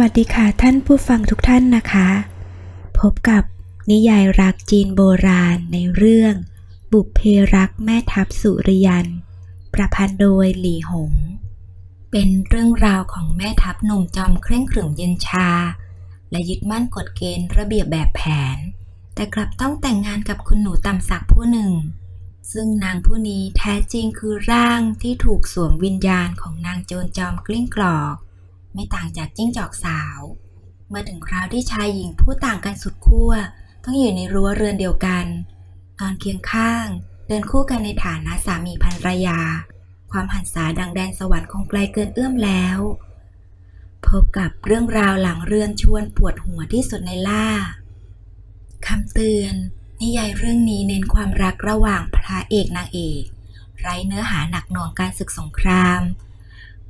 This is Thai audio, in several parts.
วัสดีค่ะท่านผู้ฟังทุกท่านนะคะ พบกับนิยายรักจีนโบราณในเรื่อง บุพเพรักแม่ทัพสุริยัน ประพันธ์โดยหลี่หง เป็นเรื่องราวของแม่ทัพหนุ่มจอมเคร่งขรึมเย็นชา และยึดมั่นกฎเกณฑ์ระเบียบแบบแผน แต่กลับต้องแต่งงานกับคุณหนูตำศักผู้หนึ่ง ซึ่งนางผู้นี้แท้จริงคือร่างที่ถูกสวมวิญญาณของนางโจรจอมกลิ้งกรอก ไม่ต่างจากจิ้งจอกสาว เมื่อถึงคราวที่ชายหญิงผู้ต่างกันสุดขั้วต้องอยู่ในรั้วเรือนเดียวกัน นอนเคียงข้าง เดินคู่กันในฐานะสามีภรรยา ความหันษาดังแดนสวรรค์คงไกลเกินเอื้อมแล้ว พบกับเรื่องราวหลังเรือนชวนปวดหัวที่สุดในล่าคำเตือน นิยายเรื่องนี้เน้นความรักระหว่างพระเอกนางเอก ไร้เนื้อหาหนักหน่วงการศึกสงคราม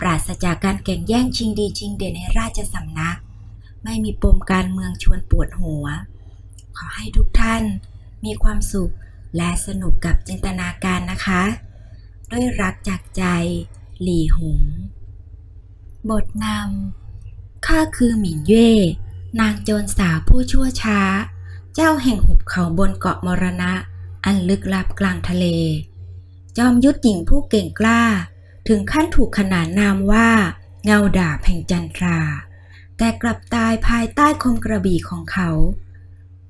ปราศจากการแข่งแย่งชิงดีชิงเด่นในราชสำนัก ไม่มีปมการเมืองชวนปวดหัว ขอให้ทุกท่านมีความสุขและสนุกกับจินตนาการนะคะ ด้วยรักจากใจ หลี่หง บทนำข้าคือหมิงเย่นางโจรสาวผู้ชั่วช้า เจ้าแห่งหุบเขาบนเกาะมรณะ อันลึกลับกลางทะเล จอมยุทธหญิงผู้เก่งกล้า ถึงขั้นถูกขนานนามว่า เงาดาบแห่งจันทรา แต่กลับตายภายใต้คมกระบี่ของเขา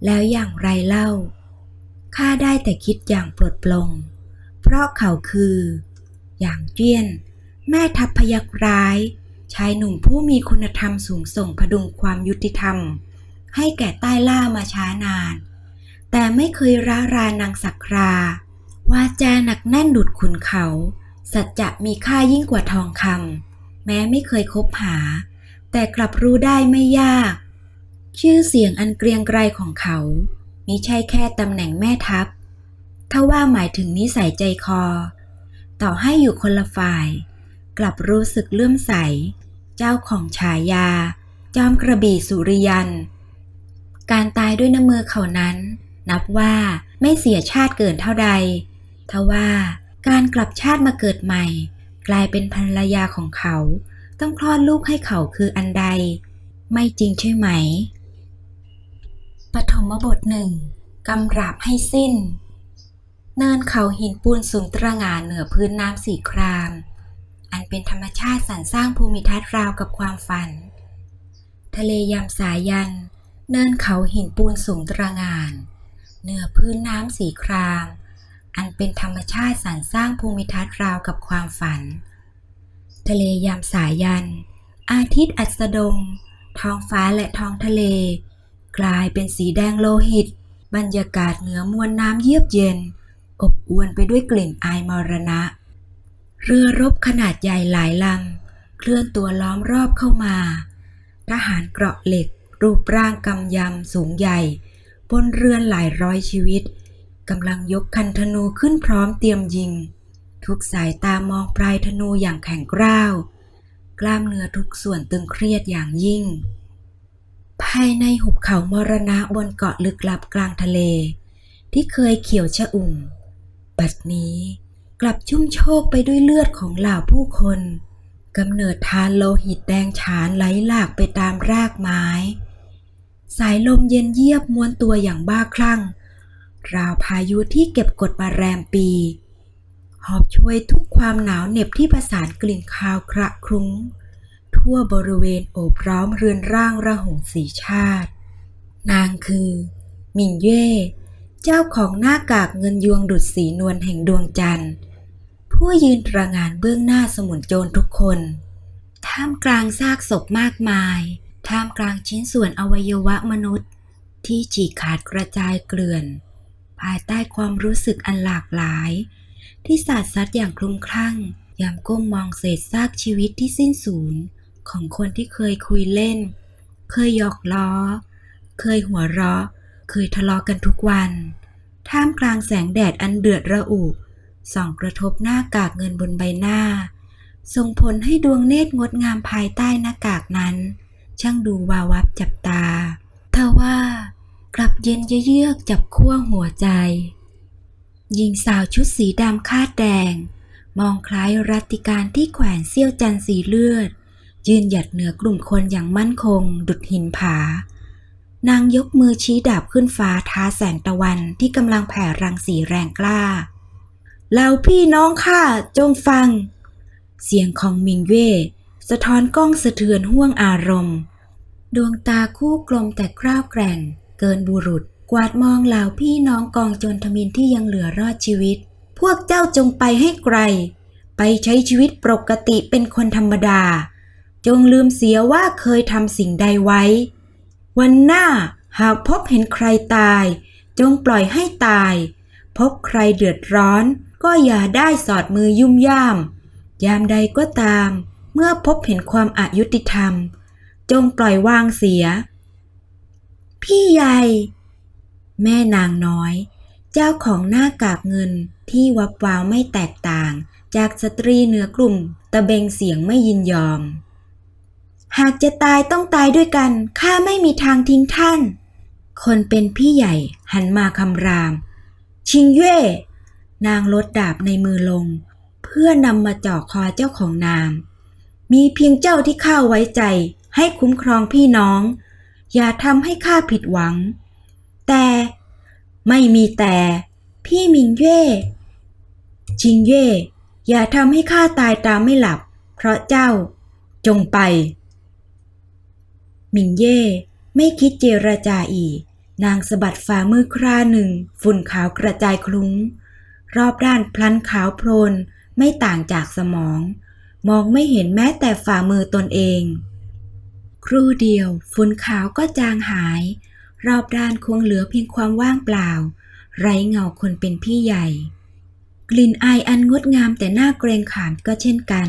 แล้วอย่างไรเล่าข้าได้แต่คิดอย่างปลดปลง เพราะเขาคือ อย่างเจี้ยน แม่ทัพพยักร้าย ชายหนุ่มผู้มีคุณธรรมสูงส่งพดุงความยุติธรรม ให้แก่ใต้ล่ามาช้านาน แต่ไม่เคยร้ารานางสักรา ว่าจาหนักแน่นดุดขุนเขา สัจจะมีค่ายิ่งกว่าทองคำแม้ไม่เคยคบหา แต่กลับรู้ได้ไม่ยาก ชื่อเสียงอันเกรียงไกรของเขามิใช่แค่ตำแหน่งแม่ทัพถ้าว่าหมายถึงนิสัยใจคอ ต่อให้อยู่คนละฝ่าย กลับรู้สึกเลื่อมใส เจ้าของฉายา จอมกระบี่สุริยัน การตายด้วยน้ำมือเขานั้น นับว่าไม่เสียชาติเกินเท่าใดทว่า การกลับชาติมาเกิดใหม่ กลายเป็นภรรยาของเขา ต้องคลอดลูกให้เขาคืออันใด ไม่จริงใช่ไหม ปฐมบทหนึ่งกำราบให้สิ้น เนินเขาหินปูนสูงตระหง่านเหนือพื้นน้ำสีคราม อันเป็นธรรมชาติสรรสร้างภูมิทัศน์ราวกับความฝัน ทะเลยามสายัน เนินเขาหินปูนสูงตระหง่าน เหนือพื้นน้ำสีคราม อันเป็นธรรมชาติสรรสร้างภูมิทัศน์ราวกับความฝัน ทะเลยามสายัน อาทิตย์อัสดง ท้องฟ้าและท้องทะเล กลายเป็นสีแดงโลหิต บรรยากาศเหนือมวลน้ำเยือกเย็น อบอวนไปด้วยกลิ่นอายมรณะ เรือรบขนาดใหญ่หลายลำ เคลื่อนตัวล้อมรอบเข้ามา ทหารเกราะเหล็ก รูปร่างกำยำสูงใหญ่ บนเรือนหลายร้อยชีวิต กำลังยกคันธนูขึ้นพร้อมเตรียมยิง ทุกสายตามองปลายธนูอย่างแข็งกร้าว กล้ามเนื้อทุกส่วนตึงเครียดอย่างยิ่ง ภายในหุบเขามรณะบนเกาะลึกลับกลางทะเล ที่เคยเขียวชะอุ่ม บัดนี้กลับชุ่มโชกไปด้วยเลือดของเหล่าผู้คนกำเนิดทานโลหิตแดงฉานไหลหลากไปตามรากไม้ สายลมเย็นเยียบม้วนตัวอย่างบ้าคลั่ง ราวพายุที่เก็บกดมาแรมปี หอบช่วยทุกความหนาวเหน็บที่ประสานกลิ่นคาวคระครุ้ง ทั่วบริเวณโอบร้อมเรือนร่างระหงสีชาติ นางคือมิงเย่เจ้าของหน้ากากเงินยวงดุดสีนวลแห่งดวงจันทร์ ผู้ยืนตระงานเบื้องหน้าสมุนโจรทุกคน ท่ามกลางซากศพมากมาย ท่ามกลางชิ้นส่วนอวัยวะมนุษย์ ที่ฉีกขาดกระจายเกลื่อน ภายใต้ความรู้สึกอันหลากหลาย ที่สาดซัดอย่างคลุ้มคลั่ง ยามก้มมองเศษซากชีวิตที่สิ้นสูญของคนที่เคยคุยเล่น เคยหยอกล้อ เคยหัวเราะ เคยทะเลาะกันทุกวัน ท่ามกลางแสงแดดอันเดือดระอุส่องกระทบหน้ากากเงินบนใบหน้า ส่งผลให้ดวงเนตรงดงามภายใต้หน้ากากนั้น ช่างดูวาวับจับตาทว่า กลับเย็นเยือกจับขั้วหัวใจ หญิงสาวชุดสีดำคาดแดง มองคล้ายรัติการที่แขวนเสี้ยวจันสีเลือด ยืนหยัดเหนือกลุ่มคนอย่างมั่นคง ดุดหินผา นางยกมือชี้ดาบขึ้นฟ้าท้าแสงตะวันที่กำลังแผ่รังสีแรงกล้าแล้วพี่น้องข้าจงฟัง เสียงของมิงเว่สะท้อนกล้องสะเทือนห่วงอารมณ์ ดวงตาคู่กลมแต่กร้าวแกร่ง เกินบุรุษ กวาดมองเหล่าพี่น้องกองโจนทมินที่ยังเหลือรอดชีวิต พวกเจ้าจงไปให้ไกล ไปใช้ชีวิตปกติเป็นคนธรรมดา จงลืมเสียว่าเคยทำสิ่งใดไว้ วันหน้าหากพบเห็นใครตาย จงปล่อยให้ตาย พบใครเดือดร้อน ก็อย่าได้สอดมือยุ่มย่าม ยามใดก็ตาม เมื่อพบเห็นความอายุติธรรม จงปล่อยวางเสีย พี่ใหญ่ แม่นางน้อย เจ้าของหน้ากากเงินที่วับวาวไม่แตกต่าง จากสตรีเหนือกลุ่ม ตะเบงเสียงไม่ยินยอม หากจะตายต้องตายด้วยกันข้าไม่มีทางทิ้งท่าน คนเป็นพี่ใหญ่หันมาคำราม ชิงเย่นางลดดาบในมือลง เพื่อนำมาจ่อคอเจ้าของนาม มีเพียงเจ้าที่ข้าไว้ใจให้คุ้มครองพี่น้อง อย่าทำให้ข้าผิดหวัง แต่ไม่มีแต่ พี่มิงเย่ชิงเย่อย่าทำให้ข้าตายตามไม่หลับ เพราะเจ้า จงไป มิงเย่ไม่คิดเจรจาอีก นางสะบัดฝ่ามือคราหนึ่ง ฝุ่นขาวกระจายคลุ้ง รอบด้านพลันขาวโพลนไม่ต่างจากสมอง มองไม่เห็นแม้แต่ฝ่ามือตนเอง ครู่เดียวฝุ่นขาวก็จางหาย รอบด้านคงเหลือเพียงความว่างเปล่า ไร้เงาคนเป็นพี่ใหญ่ กลิ่นอายอันงดงามแต่หน่าเกรงขามก็เช่นกัน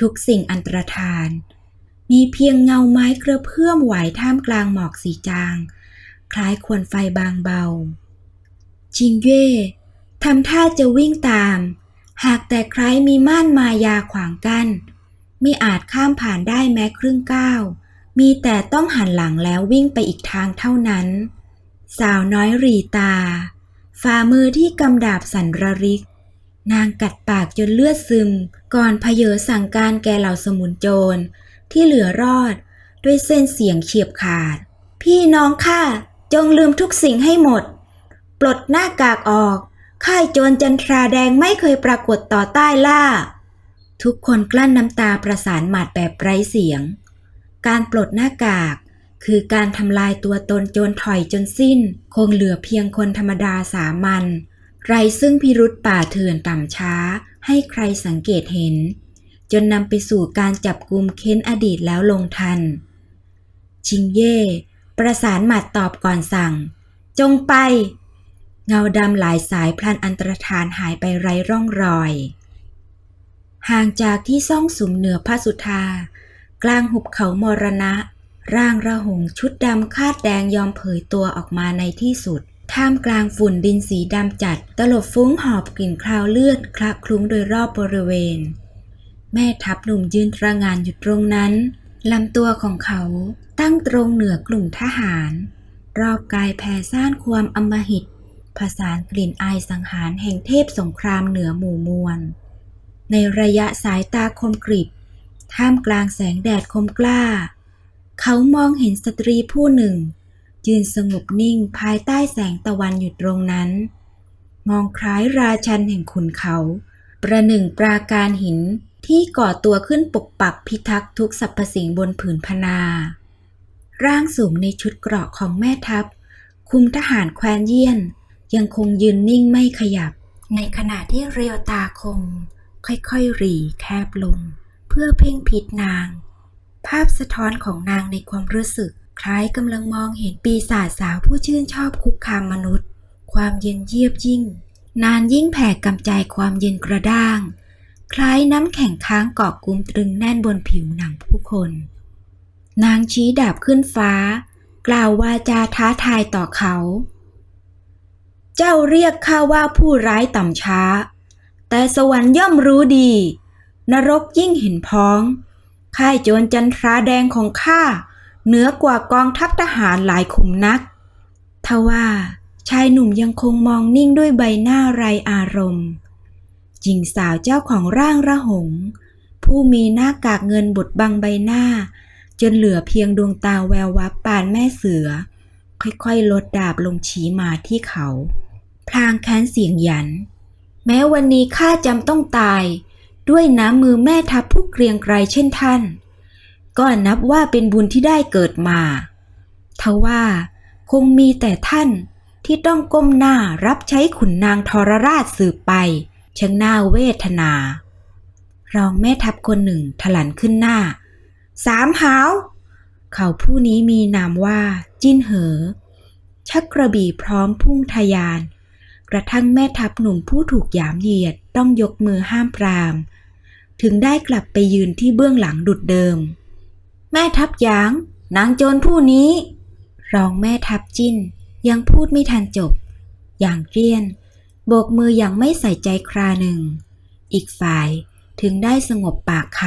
ทุกสิ่งอันตรธาน มีเพียงเงาไม้กระเพื่อมไหวท่ามกลางหมอกสีจาง คล้ายควนไฟบางเบา จิงเย่ทำท่าจะวิ่งตาม หากแต่ใครมีม่านมายาขวางกัน้น ไม่อาจข้ามผ่านได้แม้ครึ่งก้าวมีแต่ต้องหันหลังแล้ววิ่งไปอีกทางเท่านั้น สาวน้อยรีตา ฝ่ามือที่กำดาบสันระริก นางกัดปากจนเลือดซึม ก่อนพเยอสั่งการแกเหล่าสมุนโจร ที่เหลือรอด ด้วยเส้นเสียงเฉียบขาด พี่น้องข้าจงลืมทุกสิ่งให้หมด ปลดหน้ากากออก ค่ายโจรจันทราแดงไม่เคยปรากฏต่อใต้ล่า ทุกคนกลั้นน้ำตาประสานหมัดแบบไร้เสียง การปลดหน้ากาก คือการทำลายตัวตนจรถอยจนสิ้น คงเหลือเพียงคนธรรมดาสามัญไรซึ่งพิรุษป่าเถื่อนต่ำช้า ให้ใครสังเกตเห็น จนนำไปสู่การจับกลุ่มเค้นอดีตแล้วลงทัน ชิงเย่ ประสานหมัดตอบก่อนสั่ง จงไป เงาดำหลายสายพลันอันตรธานหายไปไร้ร่องรอย ห่างจากที่ซ่องสุมเหนือพระสุธา กลางหุบเขามรณะ ร่างระหงชุดดำคาดแดงยอมเผยตัวออกมาในที่สุด ท่ามกลางฝุ่นดินสีดำจัด ตลบฟุ้งหอบกลิ่นคราวเลือดคละคลุ้งโดยรอบบริเวณ แม่ทัพหนุ่มยืนระงานอยู่ตรงนั้นลำตัวของเขาตั้งตรงเหนือกลุ่มทหาร รอบกายแผ่ซ่านความอำมหิตผสานกลิ่นอายสังหารแห่งเทพสงครามเหนือหมู่มวล ในระยะสายตาคมกริบ ท่ามกลางแสงแดดคมกล้า เขามองเห็นสตรีผู้หนึ่ง ยืนสงบนิ่งภายใต้แสงตะวันอยู่ตรงนั้น มองคล้ายราชันแห่งขุนเขา ประหนึ่งปราการหินที่ก่อตัวขึ้นปกปักพิทักษ์ทุกสรรพสิ่งบนผืนพนา ร่างสูงในชุดเกราะของแม่ทัพ คุมทหารแควนเยี่ยน ยังคงยืนนิ่งไม่ขยับ ในขณะที่เรียวตาคม ค่อยๆรีแคบลง เพื่อเพ่งพิดนาง ภาพสะท้อนของนางในความรู้สึก คล้ายกำลังมองเห็นปีศาจสาวผู้ชื่นชอบคุกคามมนุษย์ ความเย็นเยียบยิ่ง นานยิ่งแผ่กำจายความเย็นกระด้าง คล้ายน้ำแข็งค้างเกาะกลุ่มตรึงแน่นบนผิวหนังผู้คน นางชี้ดาบขึ้นฟ้า กล่าววาจาท้าทายต่อเขา เจ้าเรียกข้าว่าผู้ร้ายต่ำช้า แต่สวรรค์ย่อมรู้ดี นรกยิ่งเห็นพ้อง ค่ายโจรจันทราแดงของข้าเหนือกว่ากองทัพทหารหลายขุมนัก ทว่าชายหนุ่มยังคงมองนิ่งด้วยใบหน้าไรอารมณ์หญิงสาวเจ้าของร่างระหง ผู้มีหน้ากากเงินบดบังใบหน้า จนเหลือเพียงดวงตาแวววับปานแม่เสือ ค่อยๆลดดาบลงชี้มาที่เขา พลางแค้นเสียงหยัน แม้วันนี้ข้าจำต้องตาย ด้วยน้ำมือแม่ทัพผู้เกรียงไกรเช่นท่าน ก็นับว่าเป็นบุญที่ได้เกิดมาทว่าคงมีแต่ท่านที่ต้องก้มหน้ารับใช้ขุนนางทรราชสืบไปช่างน่าเวทนา รองแม่ทัพคนหนึ่งถลันขึ้นหน้า สามหาว เขาผู้นี้มีนามว่า จิ้นเหอ ชักกระบี่พร้อมพุ่งทะยาน กระทั่งแม่ทัพหนุ่มผู้ถูกหยามเหยียดต้องยกมือห้ามปราม ถึงได้กลับไปยืนที่เบื้องหลังดุดเดิม แม่ทัพหยาง นางโจรผู้นี้รองแม่ทัพจิ้น ยังพูดไม่ทันจบ อย่างเรียน โบกมืออย่างไม่ใส่ใจคราหนึ่ง อีกฝ่ายถึงได้สงบปากค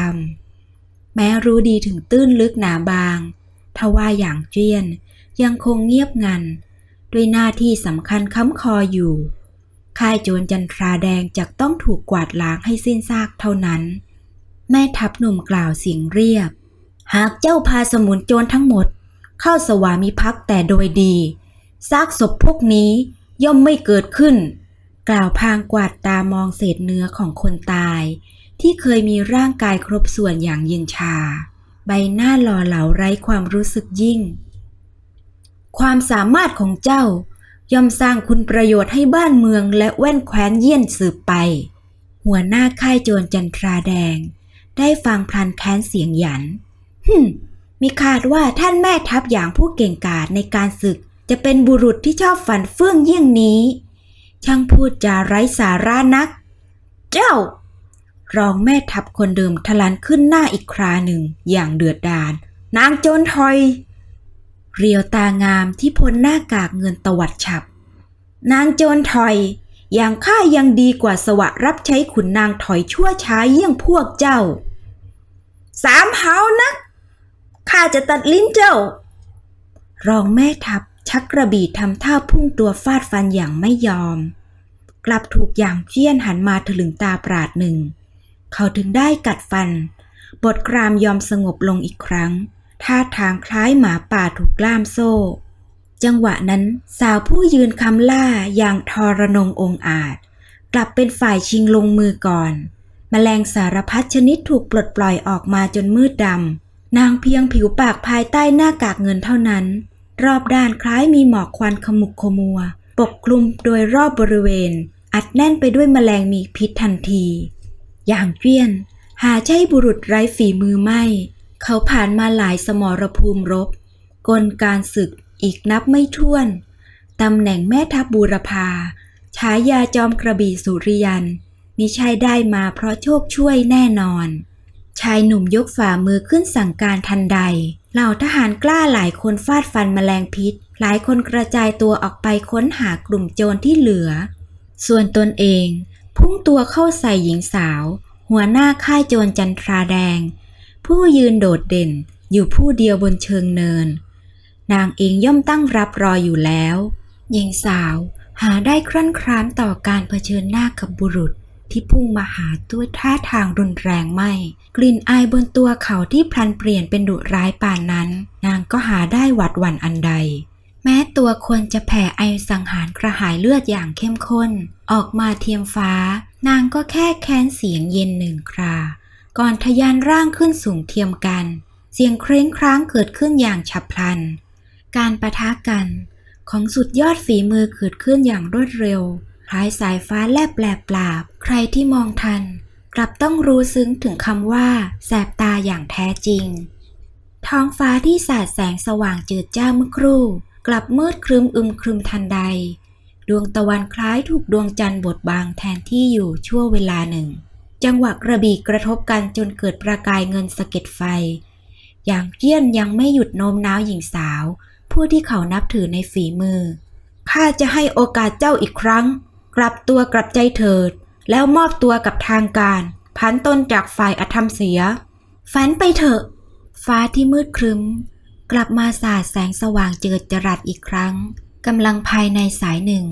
ำแม้รู้ดีถึงตื้นลึกหนาบาง ทว่าอย่างเจียนยังคงเงียบงัน ด้วยหน้าที่สำคัญค้ำคออยู่ ค่ายโจรจันทราแดงจะต้องถูกกวาดล้างให้สิ้นซากเท่านั้น แม่ทัพหนุ่มกล่าวเสียงเรียบ หากเจ้าพาสมุนโจรทั้งหมด เข้าสวามิภักดิ์แต่โดยดี ซากศพพวกนี้ย่อมไม่เกิดขึ้น กล่าวพางกวาดตามองเศษเนื้อของคนตาย ที่เคยมีร่างกายครบส่วนอย่างเย็นชา ใบหน้าหล่อเหลาไร้ความรู้สึกยิ่ง ความสามารถของเจ้า ย่อมสร้างคุณประโยชน์ให้บ้านเมืองและแว่นแคว้นเยี่ยนสืบไป หัวหน้าค่ายโจรจันทราแดง ได้ฟังพลันแค้นเสียงหยันฮึมมีคาดว่าท่านแม่ทัพอย่างผู้เก่งกาจในการศึก จะเป็นบุรุษที่ชอบฝันเฟื่องเยี่ยงนี้ ช่างพูดจาไร้สาระนัก เจ้ารองแม่ทัพคนเดิมทะลันขึ้นหน้าอีกคราหนึ่งอย่างเดือดดาลนางโจรทอย เรียวตางามที่พ้นหน้ากากเงินตวัดฉับ นางโจรถอย อย่างข้ายังดีกว่าสวะรับใช้ขุนนางถอยชั่วช้าเยี่ยงพวกเจ้า สามเฮานักข้าจะตัดลิ้นเจ้า รองแม่ทัพชักกระบี่ทำท่าพุ่งตัวฟาดฟันอย่างไม่ยอม กลับถูกอย่างเจี้ยนหันมาถลึงตาปราดหนึ่ง เขาถึงได้กัดฟัน บทกรามยอมสงบลงอีกครั้ง ท่าทางคล้ายหมาป่าถูกล่ามโซ่ จังหวะนั้นสาวผู้ยืนคำล่าอย่างทรนงองอาจ กลับเป็นฝ่ายชิงลงมือก่อน แมลงสารพัดชนิดถูกปลดปล่อยออกมาจนมืดดำ นางเพียงผิวปากภายใต้หน้ากากเงินเท่านั้น รอบด้านคล้ายมีหมอกควันขมุกขมัว ปกคลุมโดยรอบบริเวณ อัดแน่นไปด้วยแมลงมีพิษทันที อย่างเกี้ยน หาใช่บุรุษไร้ฝีมือไม่ เขาผ่านมาหลายสมรภูมิรบ กลการศึกอีกนับไม่ถ้วน ตำแหน่งแม่ทัพบูรพาฉายาจอมกระบี่สุริยันมิใช่ได้มาเพราะโชคช่วยแน่นอน ชายหนุ่มยกฝ่ามือขึ้นสั่งการทันใด เหล่าทหารกล้าหลายคนฟาดฟันแมลงพิษ หลายคนกระจายตัวออกไปค้นหากลุ่มโจรที่เหลือ ส่วนตนเอง พุ่งตัวเข้าใส่หญิงสาว หัวหน้าค่ายโจรจันทราแดง ผู้ยืนโดดเด่นอยู่ผู้เดียวบนเชิงเนิน นางเองย่อมตั้งรับรออยู่แล้วหญิงสาวหาได้ครั่นครามต่อการเผชิญหน้ากับบุรุษที่พุ่งมาหาด้วยท่าทางรุนแรงไม่ กลิ่นอายบนตัวเขาที่พลันเปลี่ยนเป็นดุร้ายป่านนั้น นางก็หาได้หวัดหวั่นอันใด แม้ตัวคนจะแผ่ไอสังหารกระหายเลือดอย่างเข้มข้น ออกมาเทียมฟ้า นางก็แค่แค้นเสียงเย็นหนึ่งครา ก่อนทะยานร่างขึ้นสูงเทียมกัน เสียงเคร้งครางเกิดขึ้นอย่างฉับพลัน การประทะกัน ของสุดยอดฝีมือเกิดขึ้นอย่างรวดเร็วคล้ายสายฟ้าแลบแหลบปราบ ใครที่มองทัน กลับต้องรู้ซึ้งถึงคำว่า แสบตาอย่างแท้จริง ท้องฟ้าที่สาดแสงสว่างเจิดจ้าเมื่อครู่ กลับมืดครึมอึมครึมทันใด ดวงตะวันคล้ายถูกดวงจันทร์บดบังแทนที่อยู่ชั่วเวลาหนึ่ง จังหวะกระบี่กระทบกันจนเกิดประกายเงินสะเก็ดไฟ อย่างเกี้ยนยังไม่หยุดโน้มน้าวหญิงสาว ผู้ที่เขานับถือในฝีมือ ข้าจะให้โอกาสเจ้าอีกครั้ง กลับตัวกลับใจเถิด แล้วมอบตัวกับทางการพันต้นจากฝ่ายอธรรมเสีย ฝันไปเถอะ ฟ้าที่มืดครึ้ม กลับมาสาดแสงสว่างเจิดจรัสอีกครั้งกำลังภายในสายหนึ่ง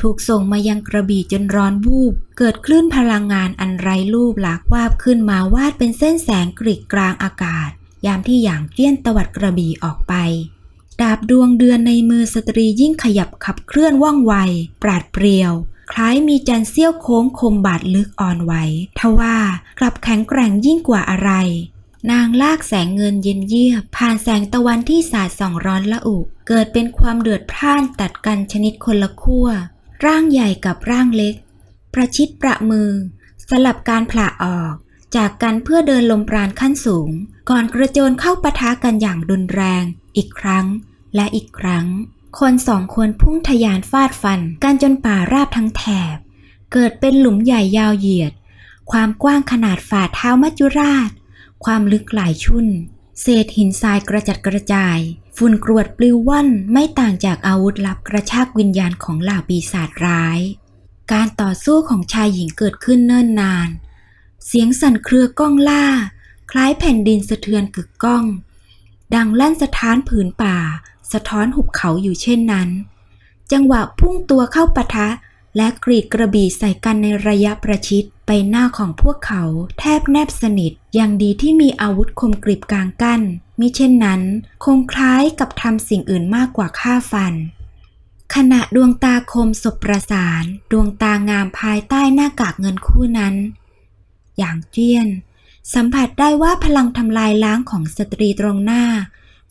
ถูกส่งมายังกระบี่จนร้อนวูบ เกิดคลื่นพลังงานอันไร้รูปหลากวาบขึ้นมาวาดเป็นเส้นแสงกริกกลางอากาศ ยามที่อย่างเจี้ยนตวัดกระบี่ออกไป ดาบดวงเดือนในมือสตรียิ่งขยับขับเคลื่อนว่องไว ปราดเปรียว คล้ายมีจันเสี้ยวโค้งคมบาดลึกอ่อนไหวทว่ากลับแข็งแกร่งยิ่งกว่าอะไร นางลากแสงเงินเย็นเยียบผ่านแสงตะวันที่สาดส่องร้อนละอุ เกิดเป็นความเดือดพร่านตัดกันชนิดคนละขั้ว ร่างใหญ่กับร่างเล็ก ประชิดประมือ สลับการผละออก จากกันเพื่อเดินลมปราณขั้นสูง ก่อนกระโจนเข้าปะทะกันอย่างรุนแรง อีกครั้งและอีกครั้ง คนสองคนพุ่งทะยานฟาดฟัน กันจนป่าราบทั้งแถบ เกิดเป็นหลุมใหญ่ยาวเหยียด ความกว้างขนาดฝ่าเท้ามัจจุราช ความลึกหลายชุน เศษหินทรายกระจัดกระจาย ฝุ่นกรวดปลิวว่อนไม่ต่างจากอาวุธลับกระชากวิญญาณของเหล่าปีศาจร้าย การต่อสู้ของชายหญิงเกิดขึ้นเนิ่นนาน เสียงสั่นเครือก้องล่า คล้ายแผ่นดินสะเทือนกึกก้อง ดังลั่นสะท้านผืนป่า สะท้อนหุบเขาอยู่เช่นนั้น จังหวะพุ่งตัวเข้าปะทะและกรีดกระบี่ใส่กันในระยะประชิด ไปหน้าของพวกเขาแทบแนบสนิท อย่างดีที่มีอาวุธคมกริบกลางกั้นมิเช่นนั้น คงคล้ายกับทำสิ่งอื่นมากกว่าฆ่าฟัน ขณะดวงตาคมสบประสาน ดวงตางามภายใต้หน้ากากเงินคู่นั้น อย่างเจี้ยน สัมผัสได้ว่าพลังทำลายล้างของสตรีตรงหน้า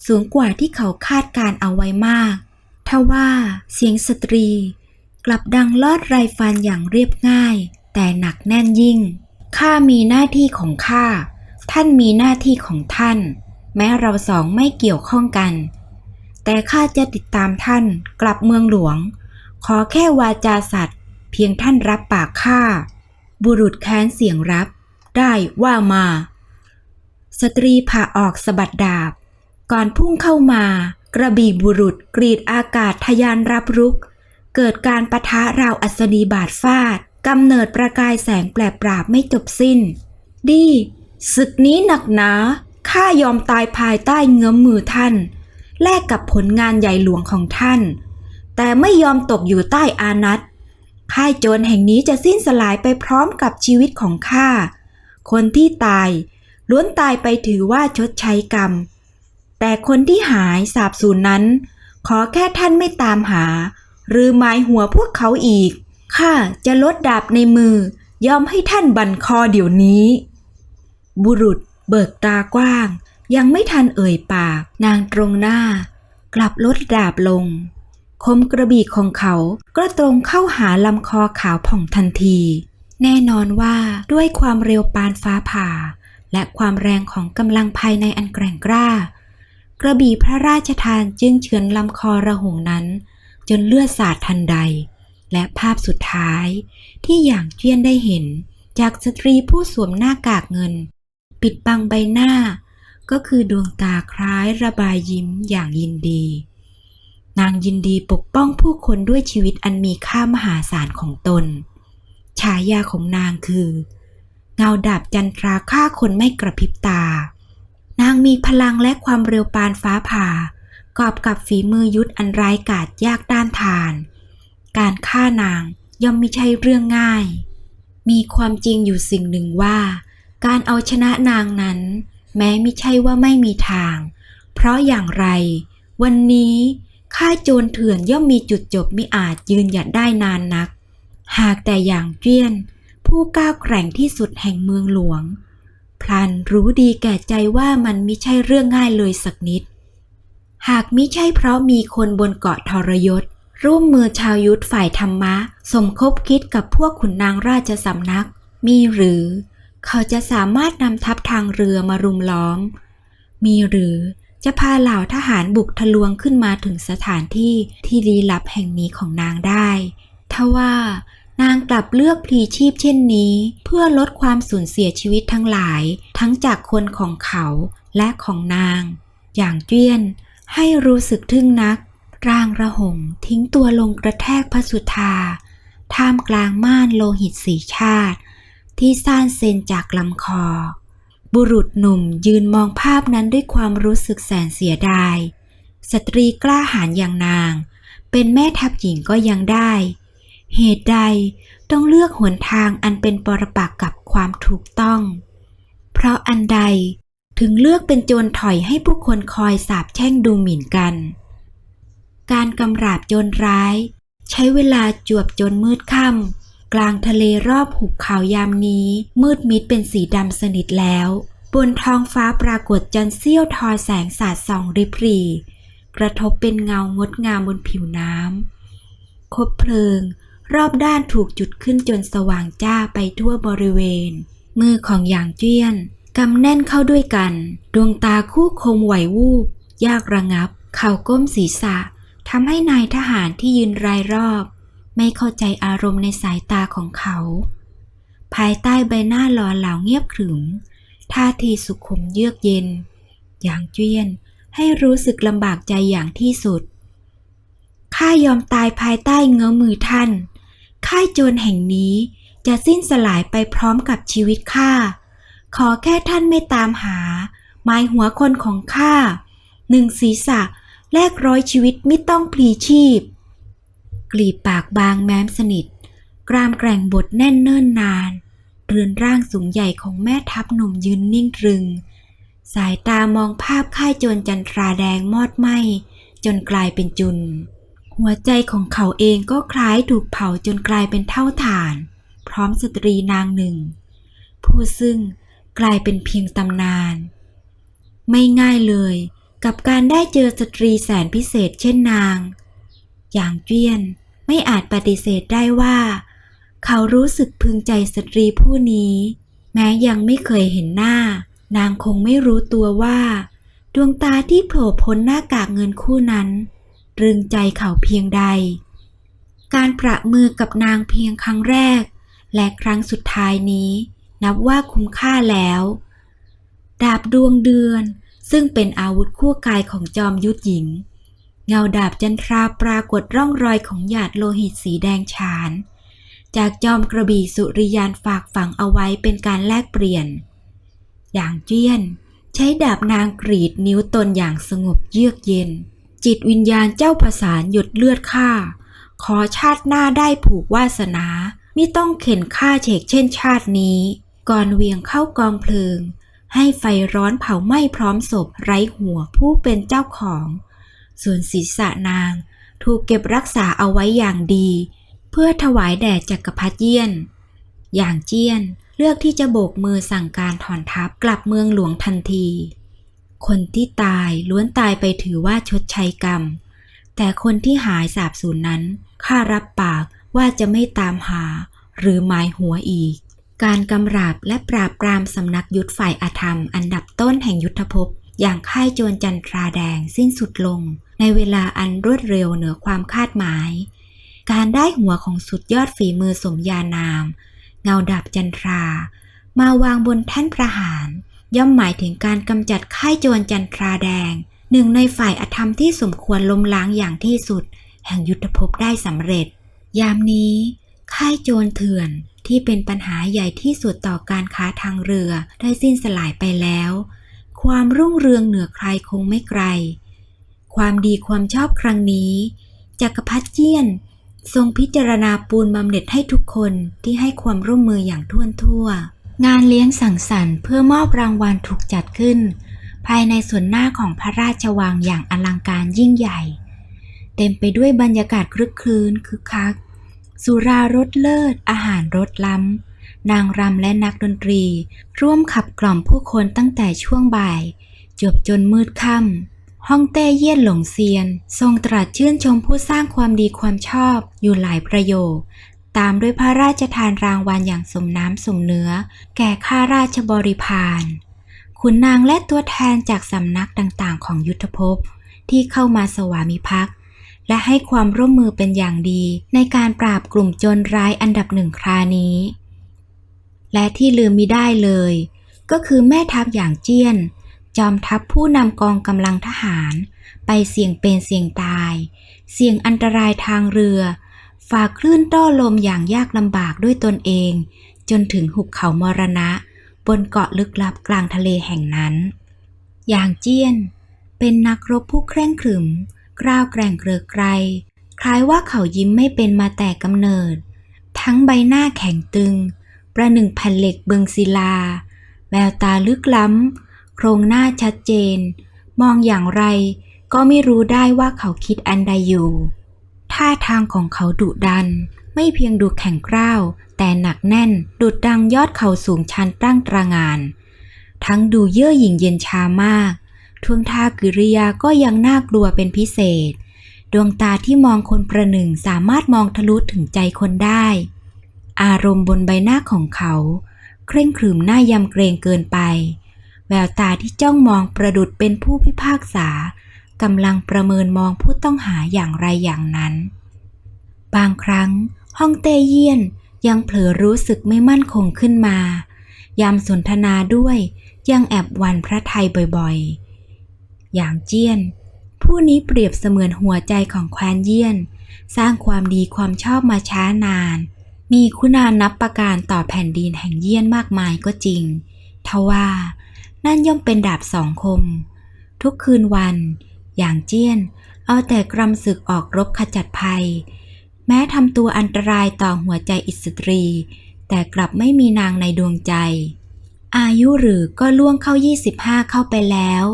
สูงกว่าที่เขาคาดการเอาไว้มากทว่าเสียงสตรี กลับดังลอดไรฟันอย่างเรียบง่าย แต่หนักแน่นยิ่ง ข้ามีหน้าที่ของข้า ท่านมีหน้าที่ของท่าน แม้เราสองไม่เกี่ยวข้องกัน แต่ข้าจะติดตามท่านกลับเมืองหลวง ขอแค่วาจาสัตว์ เพียงท่านรับปากข้า บุรุษแค้นเสียงรับ ได้ว่ามา สตรีผ่าออกสะบัดดาบ ก่อนพุ่งเข้ามากระบี่บุรุษกรีดอากาศทะยานรับรุก เกิดการประทะราวอัศนีบาดฟาด กำเนิดประกายแสงแปลปราบไม่จบสิ้น ดีศึกนี้หนักหนาข้ายอมตายภายใต้เงื้อมมือท่าน แลกกับผลงานใหญ่หลวงของท่าน แต่ไม่ยอมตกอยู่ใต้อานัตค่ายโจรแห่งนี้จะสิ้นสลายไปพร้อมกับชีวิตของข้า คนที่ตาย ล้วนตายไปถือว่าชดใช้กรรม แต่คนที่หายสาบสูญนั้น ขอแค่ท่านไม่ตามหา หรือหมายหัวพวกเขาอีก ข้าจะลดดาบในมือ ยอมให้ท่านบันคอเดี๋ยวนี้ บุรุษเบิกตากว้าง ยังไม่ทันเอ่ยปาก นางตรงหน้า กลับลดดาบลง คมกระบี่ของเขาก็ตรงเข้าหาลำคอขาวผ่องทันที แน่นอนว่าด้วยความเร็วปานฟ้าผ่า และความแรงของกำลังภายในอันแกร่งกล้า กระบี่พระราชทานจึงเฉือนลำคอระหงนั้น จนเลือดสาดทันใด และภาพสุดท้ายที่อย่างเจียนได้เห็นจากสตรีผู้สวมหน้ากากเงิน ปิดบังใบหน้า ก็คือดวงตาคล้ายระบายยิ้มอย่างยินดี นางยินดีปกป้องผู้คนด้วยชีวิตอันมีค่ามหาศาลของตน ฉายาของนางคือ เงาดาบจันทราฆ่าคนไม่กระพริบตา นางมีพลังและความเร็วปานฟ้าผ่ากอบกับฝีมือยุทธอันร้ายกาจยากด้านทาน การฆ่านางย่อมไม่ใช่เรื่องง่าย มีความจริงอยู่สิ่งหนึ่งว่า การเอาชนะนางนั้น แม้ไม่ใช่ว่าไม่มีทาง เพราะอย่างไร วันนี้ข้าโจรเถื่อนย่อมมีจุดจบไม่อาจยืนหยัดได้นานนัก หากแต่อย่างเจี้ยน ผู้ก้าวแกร่งที่สุดแห่งเมืองหลวง พลันรู้ดีแก่ใจว่ามันไม่ใช่เรื่องง่ายเลยสักนิด หากมิใช่เพราะมีคนบนเกาะทรยศ ร่วมมือชาวยุทธฝ่ายธรรมะ สมคบคิดกับพวกขุนนางราชสำนัก มีหรือ เขาจะสามารถนำทัพทางเรือมารุมล้อม มีหรือจะพาเหล่าทหารบุกทะลวงขึ้นมาถึงสถานที่ที่ลี้ลับแห่งนี้ของนางได้ทว่านางกลับเลือกพลีชีพเช่นนี้ เพื่อลดความสูญเสียชีวิตทั้งหลาย ทั้งจากคนของเขาและของนาง อย่างเจี้ยนให้รู้สึกทึ่งนัก ร่างระหงทิ้งตัวลงกระแทกพระสุธา ท่ามกลางม่านโลหิตสีชาติ ที่ซ่านเซนจากลำคอ บุรุษหนุ่มยืนมองภาพนั้นด้วยความรู้สึกแสนเสียดาย สตรีกล้าหาญอย่างนาง เป็นแม่ทัพหญิงก็ยังได้ เหตุใดต้องเลือกหนทางอันเป็นปรปักษ์กับความถูกต้อง เพราะอันใดถึงเลือกเป็นโจรถอยให้ผู้คนคอยสาบแช่งดูหมิ่นกัน การกำราบโจรร้าย ใช้เวลาจวบจนมืดค่ำกลางทะเลรอบหุบเขายามนี้ มืดมิดเป็นสีดำสนิทแล้ว บนท้องฟ้าปรากฏจันเสี้ยวทอแสงสาดส่องริบรีกระทบเป็นเงางดงามบนผิวน้ำคบเพลิง รอบด้านถูกจุดขึ้นจนสว่างจ้าไปทั่วบริเวณ มือของหยางเจี้ยนกำแน่นเข้าด้วยกัน ดวงตาคู่คมไหววูบ ยากระงับ เข่าก้มศีรษะ ทำให้นายทหารที่ยืนรายรอบ ไม่เข้าใจอารมณ์ในสายตาของเขา ภายใต้ใบหน้าหล่อเหลาเงียบขรึม ท่าทีสุขุมเยือกเย็น อย่างเจี้ยนให้รู้สึกลำบากใจอย่างที่สุด ข้ายอมตายภายใต้เงื้อมือท่าน ค่ายโจรแห่งนี้จะสิ้นสลายไปพร้อมกับชีวิตข้า ขอแค่ท่านไม่ตามหา หมายหัวคนของข้าหนึ่งศีรษะ แลกร้อยชีวิตไม่ต้องพลีชีพ กลีบปากบางแม้มสนิท กรามแกร่งบทแน่นเนิ่นนาน เรือนร่างสูงใหญ่ของแม่ทัพหนุ่มยืนนิ่งตรึง สายตามองภาพค่ายโจรจันทราแดงมอดไหมจนกลายเป็นจุน หัวใจของเขาเองก็คล้ายถูกเผาจนกลายเป็นเท่าฐาน พร้อมสตรีนางหนึ่ง ผู้ซึ่งกลายเป็นเพียงตำนาน ไม่ง่ายเลย กับการได้เจอสตรีแสนพิเศษเช่นนาง อย่างเจี้ยนไม่อาจปฏิเสธได้ว่า เขารู้สึกพึงใจสตรีผู้นี้ แม้ยังไม่เคยเห็นหน้า นางคงไม่รู้ตัวว่า ดวงตาที่โผล่พ้นหน้ากากเงินคู่นั้นตรึงใจเขาเพียงใด การประมือกับนางเพียงครั้งแรก และครั้งสุดท้ายนี้ นับว่าคุ้มค่าแล้ว ดาบดวงเดือน ซึ่งเป็นอาวุธคู่กายของจอมยุทธหญิง เงาดาบจันทราปรากฏร่องรอยของหยาดโลหิตสีแดงฉาน จากจอมกระบี่สุริยานฝากฝังเอาไว้เป็นการแลกเปลี่ยน อย่างเจี้ยน ใช้ดาบนางกรีดนิ้วตนอย่างสงบเยือกเย็น จิตวิญญาณเจ้าประสานหยุดเลือดข้าขอชาติหน้าได้ผูกวาสนา ไม่ต้องเข็นฆ่าเฉกเช่นชาตินี้ ก่อนเวียงเข้ากองเพลิง ให้ไฟร้อนเผาไหม้พร้อมศพไร้หัวผู้เป็นเจ้าของ ส่วนศีรษะนางถูกเก็บรักษาเอาไว้อย่างดี เพื่อถวายแด่จักรพรรดิเยี่ยน อย่างเจี้ยนเลือกที่จะโบกมือสั่งการถอนทัพกลับเมืองหลวงทันที คนที่ตายล้วนตายไปถือว่าชดใช้กรรม แต่คนที่หายสาบสูญนั้นข้ารับปากว่าจะไม่ตามหาหรือหมายหัวอีก การกำราบและปราบปรามสำนักยุทธฝ่ายอาธรรม อันดับต้นแห่งยุทธภพ อย่างค่ายโจรจันทราแดงสิ้นสุดลง ในเวลาอันรวดเร็วเหนือความคาดหมาย การได้หัวของสุดยอดฝีมือสมญานาม เงาดับจันทรา มาวางบนแท่นประหาร ย่อมหมายถึงการกำจัดค่ายโจรจันทราแดง หนึ่งในฝ่ายอธรรมที่สมควรล้มล้างอย่างที่สุด แห่งยุทธภพได้สำเร็จ ยามนี้ค่ายโจรเถื่อน ที่เป็นปัญหาใหญ่ที่สุดต่อการค้าทางเรือ ได้สิ้นสลายไปแล้ว ความรุ่งเรืองเหนือใครคงไม่ไกล ความดีความชอบครั้งนี้จักรพรรดิเจี้ยน ทรงพิจารณาปูนบำเหน็จให้ทุกคนที่ให้ความร่วมมืออย่างท่วนทั่ว งานเลี้ยงสังสรรค์เพื่อมอบรางวัลถูกจัดขึ้น ภายในส่วนหน้าของพระราชวังอย่างอลังการยิ่งใหญ่ เต็มไปด้วยบรรยากาศคลึกคลื้นคึกคัก สุรารสเลิศ อาหารรสล้ำ นางรำและนักดนตรี ร่วมขับกล่อมผู้คนตั้งแต่ช่วงบ่าย จบจนมืดค่ำฮ่องเต้เยี่ยนหลงเซียน ทรงตรัสชื่นชมผู้สร้างความดีความชอบอยู่หลายประโยค ตามด้วยพระราชทานรางวัลอย่างสมน้ำสมเนื้อ แก่ข้าราชบริพารขุนนางและตัวแทนจากสำนักต่างๆ ของยุทธภพที่เข้ามาสวามิภักดิ์ และให้ความร่วมมือเป็นอย่างดีในการปราบกลุ่มโจรร้ายอันดับหนึ่งครานี้ และที่ลืมมิได้เลย ก็คือแม่ทัพอย่างเจี้ยน จอมทัพผู้นำกองกำลังทหาร ไปเสี่ยงเป็นเสี่ยงตาย เสี่ยงอันตรายทางเรือ ฝ่าคลื่นต้อลมอย่างยากลำบากด้วยตนเอง จนถึงหุบเขามรณะ บนเกาะลึกลับกลางทะเลแห่งนั้น อย่างเจี้ยนเป็นนักรบผู้เคร่งขรึม กล้าวแกร่งเกลือไกรคล้ายว่าเขายิ้มไม่เป็นมาแต่กำเนิด ทั้งใบหน้าแข็งตึง ประหนึ่งแผ่นเหล็กเบิงศิลา แววตาลึกล้ำ โครงหน้าชัดเจน มองอย่างไรก็ไม่รู้ได้ว่าเขาคิดอันใดอยู่ ท่าทางของเขาดุดัน ไม่เพียงดูแข็งกร้าว แต่หนักแน่นดุดดังยอดเขาสูงชันตั้งตระงาน ทั้งดูเย่อหยิ่งเย็นชามาก ท่วงท่ากิริยาก็ยังน่ากลัวเป็นพิเศษ ดวงตาที่มองคนประหนึ่งสามารถมองทะลุถึงใจคนได้ อารมณ์บนใบหน้าของเขา เคร่งขรึมหน้ายำเกรงเกินไป แววตาที่จ้องมองประดุดเป็นผู้พิพากษากำลังประเมินมองผู้ต้องหาอย่างไรอย่างนั้น บางครั้ง ห้องเต้เยี่ยนยังเผลอรู้สึกไม่มั่นคงขึ้นมา ยามสนทนาด้วยยังแอบวันพระไทยบ่อยๆ อย่างเจี้ยน ผู้นี้เปรียบเสมือนหัวใจของแคว้นเยี่ยน สร้างความดีความชอบมาช้านาน มีคุณานับประการต่อแผ่นดินแห่งเยี่ยนมากมายก็จริง ทว่านั่นย่อมเป็นดาบสองคม ทุกคืนวัน อย่างเจี้ยน เอาแต่กรำศึกออกรบขจัดภัย แม้ทำตัวอันตรายต่อหัวใจอิสตรี แต่กลับไม่มีนางในดวงใจ อายุหรือก็ล่วงเข้า 25 เข้าไปแล้ว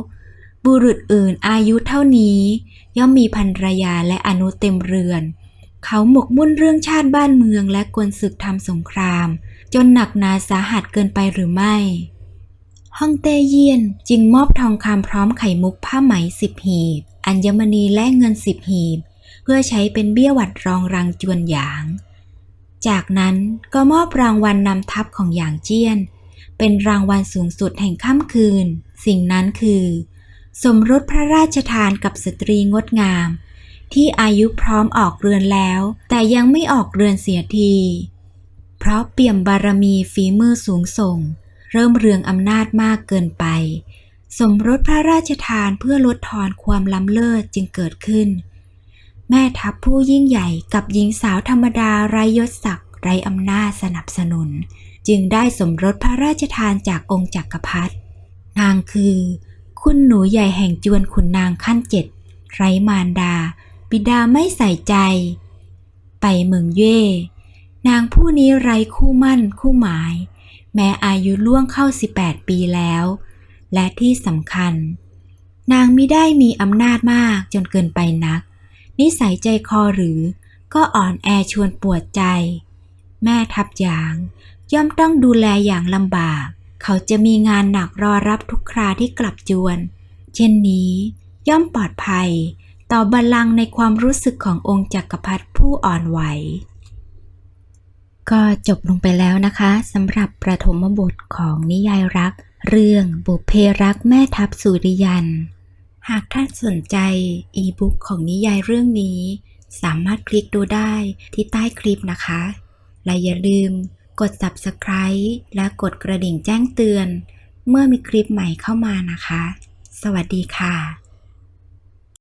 บุรุษอื่นอายุเท่านี้ ย่อมมีภรรยาและอนุเต็มเรือน เขาหมกมุ่นเรื่องชาติบ้านเมืองและกวนศึกทำสงคราม จนหนักหนาสาหัสเกินไปหรือไม่ฮ่องเต้เยียนจึงมอบทองคำพร้อมไข่มุกผ้าไหมสิบหีบ อัญมณีและเงินสิบหีบ เพื่อใช้เป็นเบี้ยหวัดรองรังจวนหยาง จากนั้นก็มอบรางวัลนำทัพของหยางเจี้ยน เป็นรางวัลสูงสุดแห่งค่ำคืน สิ่งนั้นคือ สมรสพระราชทานกับสตรีงดงาม ที่อายุพร้อมออกเรือนแล้ว แต่ยังไม่ออกเรือนเสียที เพราะเปี่ยมบารมีฝีมือสูงส่ง เริ่มเรืองอำนาจมากเกินไป สมรสพระราชทานเพื่อลดทอนความล้ำเลิศจึงเกิดขึ้น แม่ทัพผู้ยิ่งใหญ่กับหญิงสาวธรรมดาไรยศศักดิ์ไรอำนาจสนับสนุน จึงได้สมรสพระราชทานจากองค์จักรพรรดินางคือ คุณหนูใหญ่แห่งจวนขุนนางขั้นเจ็ดไร้มารดา บิดาไม่ใส่ใจ ไปเมืองเย่ นางผู้นี้ไร้คู่มั่นคู่หมาย แม้อายุล่วงเข้า 18 ปีแล้ว และที่สำคัญ นางมิได้มีอำนาจมากจนเกินไปนัก นิสัยใจคอหรือก็อ่อนแอชวนปวดใจ แม่ทับยางย่อมต้องดูแลอย่างลำบาก เขาจะมีงานหนักรอรับทุกคราที่กลับจวน เช่นนี้ ย่อมปลอดภัย ต่อบัลลังก์ในความรู้สึกขององค์จักรพรรดิผู้อ่อนไหว ก็จบลงไปแล้วนะคะสำหรับประถมบทของนิยายรัก เรื่องบุเพรักแม่ทัพสุริยัน หากท่านสนใจอีบุ๊กของนิยายเรื่องนี้ สามารถคลิกดูได้ที่ใต้คลิปนะคะ และอย่าลืม กด subscribe และกดกระดิ่งแจ้งเตือน เมื่อมีคลิปใหม่เข้ามานะคะ สวัสดีค่ะ